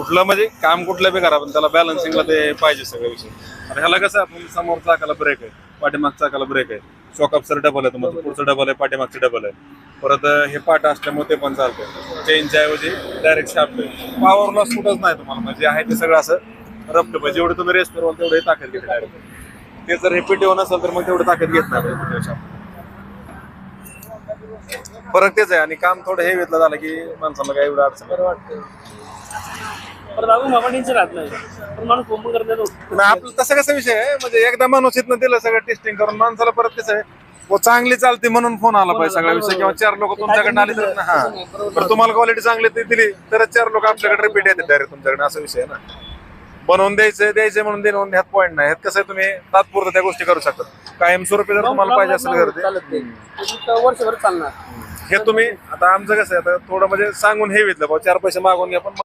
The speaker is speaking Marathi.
कुठलं म्हणजे काम कुठलं बी करा पण त्याला बॅलन्सिंगला ते पाहिजे सगळं विषय. आता ह्याला कसं आपण समोर चाकाला ब्रेक आहे पाठीमागचा चाकाला ब्रेक आहे. शॉकअपसर डबल आहे तुम्हाला पुढचं डबल आहे पाठीमागचं डबल आहे. परत हे पाठ असल्यामुळे ते पण चालतंय. चेनच्या ऐवजी डायरेक्ट शार्प आहे. पॉवर लॉस कुठंच नाही तुम्हाला म्हणजे आहे ते सगळं असं रफ्ट पाहिजे जेवढं तुम्ही रेस्ट करवाल तेवढे ताकद घेत डायरेक्ट ते जर हे येऊन नसेल तर मग तेवढं ताकद घेत नाही फरक तेच आहे आणि काम थोडं हे घेतलं झालं की माणसाला काय एवढं अडचण वाटतं परत अजून मला टेन्शन राहत नाही. पण माणूस फोन पण करत नाही नाही आपलं तसं कसं विषय आहे? म्हणजे एकदा माणूस इथनं दिलं सगळं टेस्टिंग करून माणसाला परत कसं आहे? व चांगली चालते म्हणून फोन आला पाहिजे सगळा विषय. किंवा चार लोक तुमच्याकडे आले तर हा. तर तुम्हाला क्वालिटी चांगली ती दिली तरच चार लोक आपल्याकडे रिपीट येतात डायरेक्ट तुमच्याकडे असा विषय आहे ना. बनवून द्यायचं द्यायचं म्हणून देणं ह्यात पॉईंट नाही. ह्यात कसं आहे तुम्ही तात्पुरतं त्या गोष्टी करू शकता. कायमस्वरूपी जर तुम्हाला पाहिजे असेल घर ते चालत नाही. ते वर्षभर चालणार. हे तुम्ही आता आमचं कसं आहे आता थोडं म्हणजे सांगून हे घेतलं भाऊ. चार पैसे मागून घ्या पण